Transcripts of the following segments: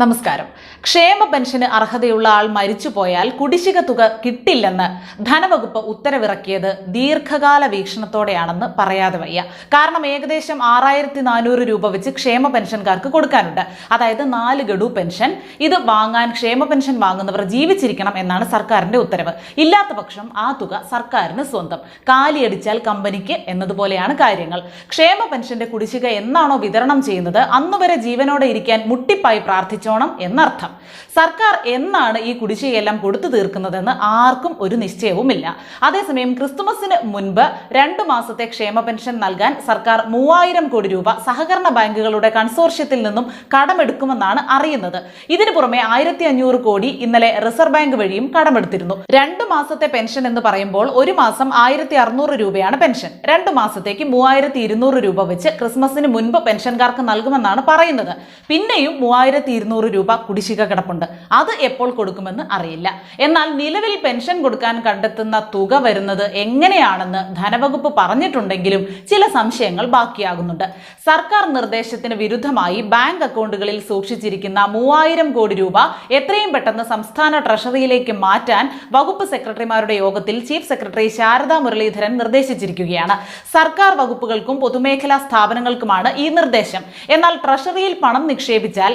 നമസ്കാരം. ക്ഷേമ പെൻഷന് അർഹതയുള്ള ആൾ മരിച്ചുപോയാൽ കുടിശ്ശിക തുക കിട്ടില്ലെന്ന് ധനവകുപ്പ് ഉത്തരവിറക്കിയത് ദീർഘകാല വീക്ഷണത്തോടെയാണെന്ന് പറയാതെ വയ്യ. കാരണം ഏകദേശം ആറായിരത്തി നാനൂറ് രൂപ വെച്ച് ക്ഷേമ പെൻഷൻകാർക്ക് കൊടുക്കാനുണ്ട്. അതായത് നാല് ഗഡു പെൻഷൻ. ഇത് വാങ്ങാൻ ക്ഷേമ പെൻഷൻ വാങ്ങുന്നവർ ജീവിച്ചിരിക്കണം എന്നാണ് സർക്കാരിന്റെ ഉത്തരവ്. ഇല്ലാത്ത പക്ഷം ആ തുക സർക്കാരിന് സ്വന്തം. കാലിയടിച്ചാൽ കമ്പനിക്ക് എന്നതുപോലെയാണ് കാര്യങ്ങൾ. ക്ഷേമ പെൻഷന്റെ കുടിശ്ശിക എന്നാണോ വിതരണം ചെയ്യുന്നത്? അന്നുവരെ ജീവനോടെ ഇരിക്കാൻ മുട്ടിപ്പായി പ്രാർത്ഥിച്ചോണം എന്നർത്ഥം. സർക്കാർ എന്നാണ് ഈ കുടിശ്ശികയെല്ലാം കൊടുത്തു തീർക്കുന്നതെന്ന് ആർക്കും ഒരു നിശ്ചയവുമില്ല. അതേസമയം ക്രിസ്തുമസിന് മുൻപ് രണ്ടു മാസത്തെ ക്ഷേമ പെൻഷൻ നൽകാൻ സർക്കാർ മൂവായിരം കോടി രൂപ സഹകരണ ബാങ്കുകളുടെ കൺസോർഷ്യത്തിൽ നിന്നും കടമെടുക്കുമെന്നാണ് അറിയുന്നത്. ഇതിനു പുറമെ ആയിരത്തി അഞ്ഞൂറ് കോടി ഇന്നലെ റിസർവ് ബാങ്ക് വഴിയും കടമെടുത്തിരുന്നു. രണ്ടു മാസത്തെ പെൻഷൻ എന്ന് പറയുമ്പോൾ ഒരു മാസം ആയിരത്തി അറുന്നൂറ് രൂപയാണ് പെൻഷൻ. രണ്ടു മാസത്തേക്ക് മൂവായിരത്തി ഇരുന്നൂറ് രൂപ വെച്ച് ക്രിസ്മസിന് മുൻപ് പെൻഷൻകാർക്ക് നൽകുമെന്നാണ് പറയുന്നത്. പിന്നെയും മൂവായിരത്തി ഇരുന്നൂറ് രൂപ കുടിശ്ശിക കിടപ്പുണ്ട്. അത് എപ്പോൾ കൊടുക്കുമെന്ന് അറിയില്ല. എന്നാൽ നിലവിൽ പെൻഷൻ കൊടുക്കാൻ കണ്ടെത്തുന്ന തുക വരുന്നത് എങ്ങനെയാണെന്ന് ധനവകുപ്പ് പറഞ്ഞിട്ടുണ്ടെങ്കിലും ചില സംശയങ്ങൾ ബാക്കിയാകുന്നുണ്ട്. സർക്കാർ നിർദ്ദേശത്തിന് വിരുദ്ധമായി ബാങ്ക് അക്കൗണ്ടുകളിൽ സൂക്ഷിച്ചിരിക്കുന്ന മൂവായിരം കോടി രൂപ എത്രയും പെട്ടെന്ന് സംസ്ഥാന ട്രഷറിയിലേക്ക് മാറ്റാൻ വകുപ്പ് സെക്രട്ടറിമാരുടെ യോഗത്തിൽ ചീഫ് സെക്രട്ടറി ശാരദാ മുരളീധരൻ നിർദ്ദേശിച്ചിരിക്കുകയാണ്. സർക്കാർ വകുപ്പുകൾക്കും പൊതുമേഖലാ സ്ഥാപനങ്ങൾക്കുമാണ് ഈ നിർദ്ദേശം. എന്നാൽ ട്രഷറിയിൽ പണം നിക്ഷേപിച്ചാൽ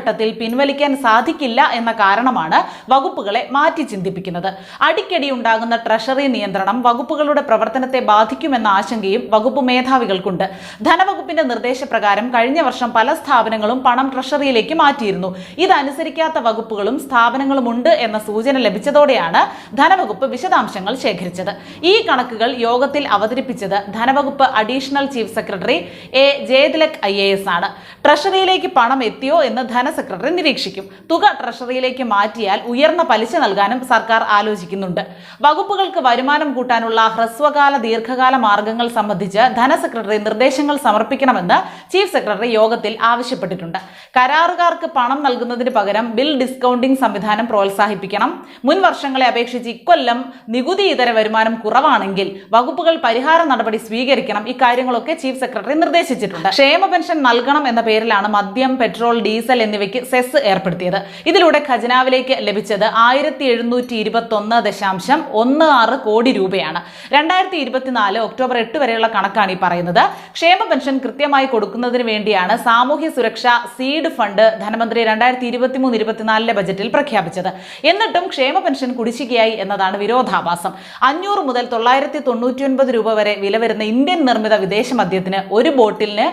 അവശ്യഘട്ടത്തിൽ പിൻവലിക്കാൻ സാധിക്കില്ല എന്ന കാരണമാണ് വകുപ്പുകളെ മാറ്റി ചിന്തിപ്പിക്കുന്നത്. അടിക്കടി ഉണ്ടാകുന്ന ട്രഷറി നിയന്ത്രണം വകുപ്പുകളുടെ പ്രവർത്തനത്തെ ബാധിക്കുമെന്ന ആശങ്കയും വകുപ്പ് മേധാവികൾക്കുണ്ട്. ധനവകുപ്പിന്റെ നിർദ്ദേശപ്രകാരം കഴിഞ്ഞ വർഷം പല സ്ഥാപനങ്ങളും പണം ട്രഷറിയിലേക്ക് മാറ്റിയിരുന്നു. ഇതനുസരിക്കാത്ത വകുപ്പുകളും സ്ഥാപനങ്ങളും ഉണ്ട് എന്ന സൂചന ലഭിച്ചതോടെയാണ് ധനവകുപ്പ് വിശദാംശങ്ങൾ ശേഖരിച്ചത്. ഈ കണക്കുകൾ യോഗത്തിൽ അവതരിപ്പിച്ചത് ധനവകുപ്പ് additional chief secretary A Jayathilak I ആണ്. ട്രഷറിയിലേക്ക് പണം എത്തിയോ എന്ന് ധനസെക്രട്ടറി നിരീക്ഷിക്കും. തുക ട്രഷറിയിലേക്ക് മാറ്റിയാൽ ഉയർന്ന പലിശ നൽകാനും സർക്കാർ ആലോചിക്കുന്നുണ്ട്. വകുപ്പുകൾക്ക് വരുമാനം കൂട്ടാനുള്ള ഹ്രസ്വകാല ദീർഘകാല മാർഗങ്ങൾ സംബന്ധിച്ച് ധനസെക്രട്ടറി നിർദ്ദേശങ്ങൾ സമർപ്പിക്കണമെന്ന് ചീഫ് സെക്രട്ടറി യോഗത്തിൽ ആവശ്യപ്പെട്ടിട്ടുണ്ട്. കരാറുകാർക്ക് പണം നൽകുന്നതിന് പകരം ബിൽ ഡിസ്കൗണ്ടിംഗ് സംവിധാനം പ്രോത്സാഹിപ്പിക്കണം. മുൻ വർഷങ്ങളെ അപേക്ഷിച്ച് ഇക്കൊല്ലം നികുതി ഇതര വരുമാനം കുറവാണെങ്കിൽ വകുപ്പുകൾ പരിഹാര നടപടി സ്വീകരിക്കണം ഇക്കാര്യങ്ങളൊക്കെ ചീഫ് സെക്രട്ടറി നിർദ്ദേശിച്ചിട്ടുണ്ട്. ക്ഷേമ പെൻഷൻ നൽകണം എന്ന പേരിലാണ് മദ്യം പെട്രോൾ ഡീസൽ എന്നിവയ്ക്ക് സെസ് ഏർപ്പെടുത്തിയത്. ഇതിലൂടെ ഖജനാവിലേക്ക് ലഭിച്ചത് ആയിരത്തി എഴുന്നൂറ്റി ഇരുപത്തി ഒന്ന് ദശാംശം ഒന്ന് ആറ് കോടി രൂപയാണ്. രണ്ടായിരത്തി ഇരുപത്തിനാല് ഒക്ടോബർ എട്ട് വരെയുള്ള കണക്കാണ് ഈ പറയുന്നത്. ക്ഷേമ പെൻഷൻ കൃത്യമായി കൊടുക്കുന്നതിന് വേണ്ടിയാണ് സാമൂഹ്യ സുരക്ഷാ സീഡ് ഫണ്ട് ധനമന്ത്രി രണ്ടായിരത്തി ഇരുപത്തി മൂന്ന് ഇരുപത്തിനാലിലെ ബജറ്റിൽ പ്രഖ്യാപിച്ചത്. എന്നിട്ടും ക്ഷേമ പെൻഷൻ കുടിശ്ശികയായി എന്നതാണ് വിരോധാഭാസം. അഞ്ഞൂറ് മുതൽ തൊള്ളായിരത്തി തൊണ്ണൂറ്റി ഒൻപത് രൂപ വരെ വില വരുന്ന ഇന്ത്യൻ നിർമ്മിത വിദേശ മദ്യത്തിന് ഒരു ബോട്ടിലിന്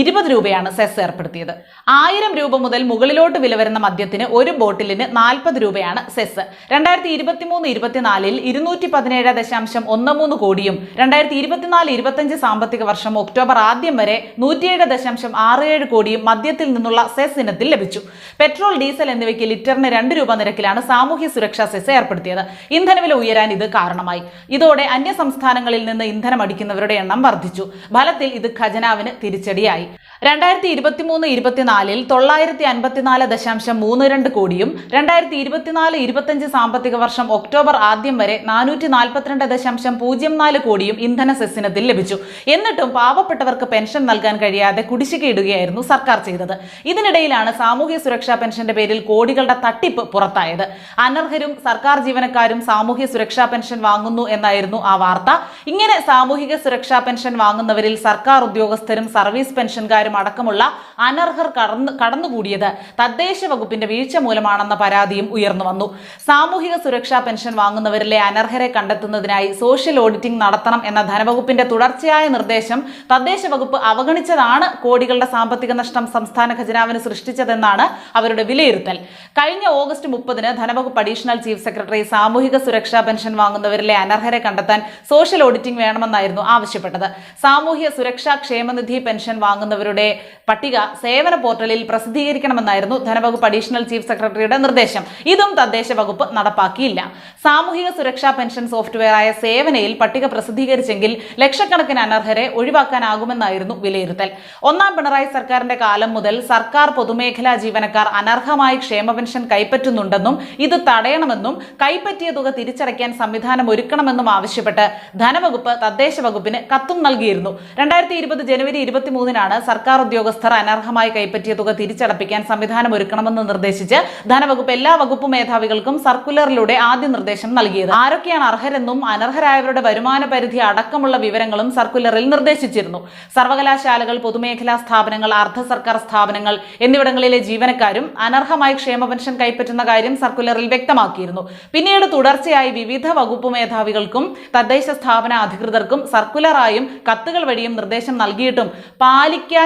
ഇരുപത് രൂപയാണ് സെസ് ഏർപ്പെടുത്തിയത്. ആയിരം രൂപ മുതൽ മുകളിലോട്ട് വില വരുന്ന മദ്യത്തിന് ഒരു ബോട്ടിലിന് നാൽപ്പത് രൂപയാണ് സെസ്. രണ്ടായിരത്തി ഇരുപത്തി മൂന്ന് ഇരുപത്തിനാലിൽ ഇരുന്നൂറ്റി പതിനേഴ് ദശാംശം ഒന്ന് മൂന്ന് കോടിയും രണ്ടായിരത്തി ഇരുപത്തിനാല് ഇരുപത്തഞ്ച് സാമ്പത്തിക വർഷം ഒക്ടോബർ ആദ്യം വരെ നൂറ്റിയേഴ് ദശാംശം ആറ് ഏഴ് കോടിയും മദ്യത്തിൽ നിന്നുള്ള സെസ് ഇനത്തിൽ ലഭിച്ചു. പെട്രോൾ ഡീസൽ എന്നിവയ്ക്ക് ലിറ്ററിന് രണ്ട് രൂപ നിരക്കിലാണ് സാമൂഹ്യ സുരക്ഷാ സെസ് ഏർപ്പെടുത്തിയത്. ഇന്ധനവില ഉയരാൻ ഇത് കാരണമായി. ഇതോടെ അന്യ സംസ്ഥാനങ്ങളിൽ നിന്ന് ഇന്ധനം അടിക്കുന്നവരുടെ എണ്ണം വർദ്ധിച്ചു. ഫലത്തിൽ ഇത് ഖജനാവിന് തിരിച്ചടിയായി. രണ്ടായിരത്തി ഇരുപത്തിമൂന്ന് ഇരുപത്തിനാലിൽ തൊള്ളായിരത്തി അൻപത്തിനാല് ദശാംശം മൂന്ന് രണ്ട് കോടിയും രണ്ടായിരത്തി ഇരുപത്തിനാല് ഇരുപത്തഞ്ച് സാമ്പത്തിക വർഷം ഒക്ടോബർ ആദ്യം വരെ നാനൂറ്റി നാൽപ്പത്തിരണ്ട് ദശാംശം പൂജ്യം നാല് കോടിയും ഇന്ധന സെസ്സിനത്തിൽ ലഭിച്ചു. എന്നിട്ടും പാവപ്പെട്ടവർക്ക് പെൻഷൻ നൽകാൻ കഴിയാതെ കുടിശ്ശികയിടുകയായിരുന്നു സർക്കാർ ചെയ്തത്. ഇതിനിടയിലാണ് സാമൂഹ്യ സുരക്ഷാ പെൻഷന്റെ പേരിൽ കോടികളുടെ തട്ടിപ്പ് പുറത്തായത്. അനർഹരും സർക്കാർ ജീവനക്കാരും സാമൂഹ്യ സുരക്ഷാ പെൻഷൻ വാങ്ങുന്നു എന്നായിരുന്നു ആ വാർത്ത. ഇങ്ങനെ സാമൂഹിക സുരക്ഷാ പെൻഷൻ വാങ്ങുന്നവരിൽ സർക്കാർ ഉദ്യോഗസ്ഥരും സർവീസ് പെൻഷൻകാരും അടക്കമുള്ള അനർഹർ കടന്നു കടന്നുകൂടിയത് തദ്ദേശ വകുപ്പിന്റെ വീഴ്ച മൂലമാണെന്ന പരാതിയും ഉയർന്നു വന്നു. സാമൂഹിക സുരക്ഷാ പെൻഷൻ വാങ്ങുന്നവരിലെ അനർഹരെ കണ്ടെത്തുന്നതിനായി സോഷ്യൽ ഓഡിറ്റിംഗ് നടത്തണം എന്ന ധനവകുപ്പിന്റെ തുടർച്ചയായ നിർദ്ദേശം തദ്ദേശ വകുപ്പ് അവഗണിച്ചതാണ് കോടികളുടെ സാമ്പത്തിക നഷ്ടം സംസ്ഥാന ഖജനാവിന് സൃഷ്ടിച്ചതെന്നാണ് അവരുടെ വിലയിരുത്തൽ. കഴിഞ്ഞ ഓഗസ്റ്റ് മുപ്പതിന് ധനവകുപ്പ് അഡീഷണൽ ചീഫ് സെക്രട്ടറി സാമൂഹിക സുരക്ഷാ പെൻഷൻ വാങ്ങുന്നവരിലെ അനർഹരെ കണ്ടെത്താൻ സോഷ്യൽ ഓഡിറ്റിംഗ് വേണമെന്നായിരുന്നു ആവശ്യപ്പെട്ടത്. സാമൂഹ്യ സുരക്ഷാ ക്ഷേമനിധി പെൻഷൻ വാങ്ങുന്നവരുടെ പട്ടിക സേവന പോർട്ടലിൽ പ്രസിദ്ധീകരിക്കണമെന്നായിരുന്നു ധനവകുപ്പ് അഡീഷണൽ ചീഫ് സെക്രട്ടറിയുടെ നിർദ്ദേശം. ഇതും തദ്ദേശ വകുപ്പ് നടപ്പാക്കിയില്ല. സാമൂഹിക സുരക്ഷാ പെൻഷൻ സോഫ്റ്റ്വെയറായ സേവനയിൽ പട്ടിക പ്രസിദ്ധീകരിച്ചെങ്കിൽ ലക്ഷക്കണക്കിന് അനർഹരെ ഒഴിവാക്കാനാകുമെന്നായിരുന്നു വിലയിരുത്തൽ. ഒന്നാം പിണറായി സർക്കാരിന്റെ കാലം മുതൽ സർക്കാർ പൊതുമേഖലാ ജീവനക്കാർ അനർഹമായി ക്ഷേമ പെൻഷൻ കൈപ്പറ്റുന്നുണ്ടെന്നും ഇത് തടയണമെന്നും കൈപ്പറ്റിയ തുക തിരിച്ചടയ്ക്കാൻ സംവിധാനം ഒരുക്കണമെന്നും ആവശ്യപ്പെട്ട് ധനവകുപ്പ് തദ്ദേശ വകുപ്പിന് കത്തും നൽകിയിരുന്നു. രണ്ടായിരത്തി ഇരുപത് ജനുവരി ഇരുപത്തിമൂന്നിനാണ് സർക്കാർ സർക്കാർ ഉദ്യോഗസ്ഥർ അനർഹമായി കൈപ്പറ്റിയ തുക തിരിച്ചടപ്പിക്കാൻ സംവിധാനം ഒരുക്കണമെന്ന് നിർദ്ദേശിച്ച് ധനവകുപ്പ് എല്ലാ വകുപ്പ് മേധാവികൾക്കും സർക്കുലറിലൂടെ ആദ്യ നിർദ്ദേശം നൽകിയത്. ആരൊക്കെയാണ് അർഹരെന്നും അനർഹരായവരുടെ വരുമാന പരിധി അടക്കമുള്ള വിവരങ്ങളും സർക്കുലറിൽ നിർദ്ദേശിച്ചിരുന്നു. സർവകലാശാലകൾ പൊതുമേഖലാ സ്ഥാപനങ്ങൾ അർദ്ധ സർക്കാർ സ്ഥാപനങ്ങൾ എന്നിവിടങ്ങളിലെ ജീവനക്കാരും അനർഹമായി ക്ഷേമ പെൻഷൻ കൈപ്പറ്റുന്ന കാര്യം സർക്കുലറിൽ വ്യക്തമാക്കിയിരുന്നു. പിന്നീട് തുടർച്ചയായി വിവിധ വകുപ്പ് മേധാവികൾക്കും തദ്ദേശ സ്ഥാപന അധികൃതർക്കും സർക്കുലറായും കത്തുകൾ വഴിയും നിർദ്ദേശം നൽകിയിട്ടും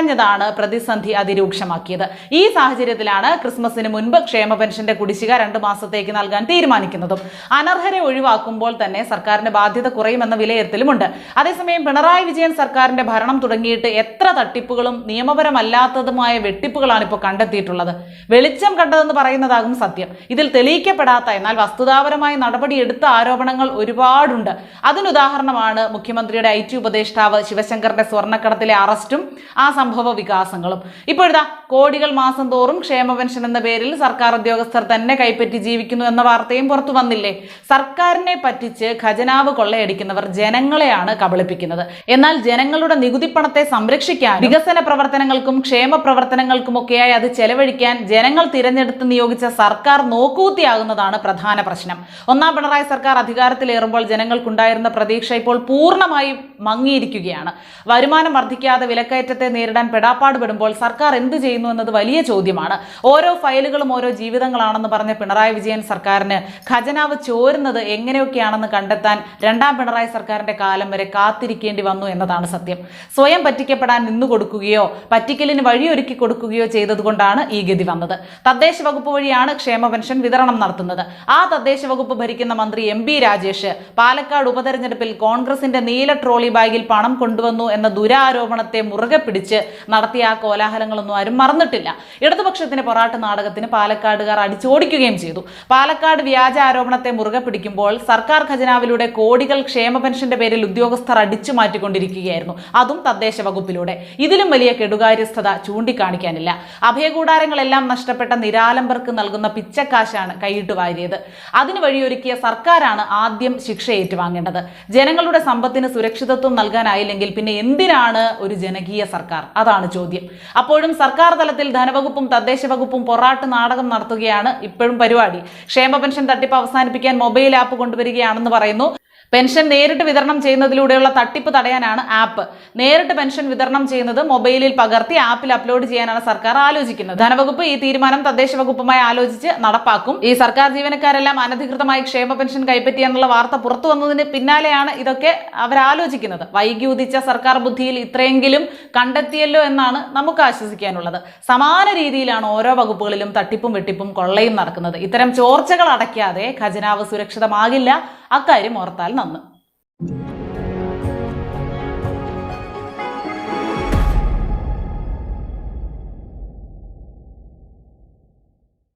പാലിക്കാഞ്ഞതാണ് പ്രതിസന്ധി അതിരൂക്ഷമാക്കിയത്. ഈ സാഹചര്യത്തിലാണ് ക്രിസ്മസിന് മുൻപ് ക്ഷേമ പെൻഷന്റെ കുടിശ്ശിക രണ്ട് മാസത്തേക്ക് നൽകാൻ തീരുമാനിക്കുന്നതും. അനർഹരെ ഒഴിവാക്കുമ്പോൾ തന്നെ സർക്കാരിന്റെ ബാധ്യത കുറയുമെന്ന വിലയിരുത്തലുമുണ്ട്. അതേസമയം പിണറായി വിജയൻ സർക്കാരിന്റെ ഭരണം തുടങ്ങിയിട്ട് എത്ര തട്ടിപ്പുകളും നിയമപരമല്ലാത്തതുമായ വെട്ടിപ്പുകളാണ് ഇപ്പോൾ കണ്ടെത്തിയിട്ടുള്ളത്. വെളിച്ചം കണ്ടതെന്ന് പറയുന്നതാകും സത്യം. ഇതിൽ തെളിയിക്കപ്പെടാത്ത എന്നാൽ വസ്തുതാപരമായ നടപടിയെടുത്ത ആരോപണങ്ങൾ ഒരുപാടുണ്ട്. അതിനുദാഹരണമാണ് മുഖ്യമന്ത്രിയുടെ ഐ ടി ഉപദേഷ്ടാവ് ശിവശങ്കറിന്റെ സ്വർണക്കടത്തിലെ അറസ്റ്റും ആ സംഭവ വികാസങ്ങളും. ഇപ്പോഴത്തെ കോടികൾ മാസം തോറും ക്ഷേമ പെൻഷൻ എന്ന പേരിൽ സർക്കാർ ഉദ്യോഗസ്ഥർ തന്നെ കൈപ്പറ്റി ജീവിക്കുന്നു എന്ന വാർത്തയും പുറത്തു വന്നില്ലേ? സർക്കാരിനെ പറ്റിച്ച് ഖജനാവ് കൊള്ളയടിക്കുന്നവർ ജനങ്ങളെയാണ് കബളിപ്പിക്കുന്നത്. എന്നാൽ ജനങ്ങളുടെ നികുതി പണത്തെ സംരക്ഷിക്കാൻ വികസന പ്രവർത്തനങ്ങൾക്കും ക്ഷേമ പ്രവർത്തനങ്ങൾക്കുമൊക്കെയായി അത് ചെലവഴിക്കാൻ ജനങ്ങൾ തിരഞ്ഞെടുത്ത് നിയോഗിച്ച സർക്കാർ നോക്കൂത്തിയാകുന്നതാണ് പ്രധാന പ്രശ്നം. ഒന്നാം പിണറായി സർക്കാർ അധികാരത്തിലേറുമ്പോൾ ജനങ്ങൾക്കുണ്ടായിരുന്ന പ്രതീക്ഷ ഇപ്പോൾ പൂർണമായും മങ്ങിയിരിക്കുകയാണ്. വരുമാനം വർദ്ധിക്കാതെ വിലക്കയറ്റത്തെ നേരിടാൻ പെടാപ്പാട് പെടുമ്പോൾ സർക്കാർ എന്ത് ചെയ്യുന്നു എന്നത് വലിയ ചോദ്യമാണ്. ഓരോ ഫയലുകളും ഓരോ ജീവിതങ്ങളാണെന്ന് പറഞ്ഞ പിണറായി വിജയൻ സർക്കാരിന് ഖജനാവ് ചോരുന്നത് എങ്ങനെയൊക്കെയാണെന്ന് കണ്ടെത്താൻ രണ്ടാം പിണറായി സർക്കാരിന്റെ കാലം വരെ കാത്തിരിക്കേണ്ടി വന്നു എന്നതാണ് സത്യം. സ്വയം പറ്റിക്കപ്പെടാൻ നിന്നു കൊടുക്കുകയോ പറ്റിക്കലിന് വഴിയൊരുക്കി കൊടുക്കുകയോ ചെയ്തതുകൊണ്ടാണ് ഈ ഗതി വന്നത്. തദ്ദേശ വകുപ്പ് വഴിയാണ് ക്ഷേമ പെൻഷൻ വിതരണം നടത്തുന്നത്. ആ തദ്ദേശ വകുപ്പ് ഭരിക്കുന്ന മന്ത്രി എം ബി രാജേഷ് പാലക്കാട് ഉപതെരഞ്ഞെടുപ്പിൽ കോൺഗ്രസിന്റെ നീല ട്രോളി ബാഗിൽ പണം കൊണ്ടുവന്നു എന്ന ദുരാരോപണത്തെ മുറുകെ പിടിച്ച് നടത്തിയ ആ കോലാഹലങ്ങളൊന്നും ആരും മറന്നിട്ടില്ല. ഇടതുപക്ഷത്തിന്റെ പൊറാട്ട് നാടകത്തിന് പാലക്കാടുകാർ അടിച്ചോടിക്കുകയും ചെയ്തു. പാലക്കാട് വ്യാജ ആരോപണത്തെ മുറുകെ പിടിക്കുമ്പോൾ സർക്കാർ ഖജനാവിലൂടെ കോടികൾ ക്ഷേമ പെൻഷന്റെ പേരിൽ ഉദ്യോഗസ്ഥർ അടിച്ചു മാറ്റിക്കൊണ്ടിരിക്കുകയായിരുന്നു. അതും തദ്ദേശ വകുപ്പിലൂടെ. ഇതിലും വലിയ കെടുകാര്യസ്ഥത ചൂണ്ടിക്കാണിക്കാനില്ല. അഭയകൂടാരങ്ങളെല്ലാം നഷ്ടപ്പെട്ട നിരാലംബർക്ക് നൽകുന്ന പിച്ചക്കാശാണ് കൈയിട്ട് വാരിയത്. അതിന് വഴിയൊരുക്കിയ സർക്കാരാണ് ആദ്യം ശിക്ഷ ഏറ്റുവാങ്ങേണ്ടത് ജനങ്ങളുടെ സമ്പത്തിന് സുരക്ഷിതത്വം നൽകാനായില്ലെങ്കിൽ പിന്നെ എന്തിനാണ് ഒരു ജനകീയ സർക്കാർ? അതാണ് ചോദ്യം. അപ്പോഴും സർക്കാർ തലത്തിൽ ധനവകുപ്പും തദ്ദേശ വകുപ്പും പൊറാട്ട് നാടകം നടത്തുകയാണ് ഇപ്പോഴും പരിപാടി. ക്ഷേമ പെൻഷൻ തട്ടിപ്പ് അവസാനിപ്പിക്കാൻ മൊബൈൽ ആപ്പ് കൊണ്ടുവരികയാണെന്ന് പറയുന്നു. പെൻഷൻ നേരിട്ട് വിതരണം ചെയ്യുന്നതിലൂടെയുള്ള തട്ടിപ്പ് തടയാനാണ് ആപ്പ്. നേരിട്ട് പെൻഷൻ വിതരണം ചെയ്യുന്നത് മൊബൈലിൽ പകർത്തി ആപ്പിൽ അപ്ലോഡ് ചെയ്യാനാണ് സർക്കാർ ആലോചിക്കുന്നത്. ധനവകുപ്പ് ഈ തീരുമാനം തദ്ദേശ വകുപ്പുമായി ആലോചിച്ച് നടപ്പാക്കും. ഈ സർക്കാർ ജീവനക്കാരെല്ലാം അനധികൃതമായി ക്ഷേമ പെൻഷൻ കൈപ്പറ്റിയെന്നുള്ള വാർത്ത പുറത്തു വന്നതിന് പിന്നാലെയാണ് ഇതൊക്കെ അവർ ആലോചിക്കുന്നത്. വൈകി ഉദിച്ച സർക്കാർ ബുദ്ധിയിൽ ഇത്രയെങ്കിലും കണ്ടെത്തിയല്ലോ എന്നാണ് നമുക്ക് ആശ്വസിക്കാനുള്ളത്. സമാന രീതിയിലാണ് ഓരോ വകുപ്പുകളിലും തട്ടിപ്പും വെട്ടിപ്പും കൊള്ളയും നടക്കുന്നത്. ഇത്തരം ചോർച്ചകൾ അടയ്ക്കാതെ ഖജനാവ് സുരക്ഷിതമാകില്ല. അക്കാര്യം ഓർത്താൽ നന്ന്.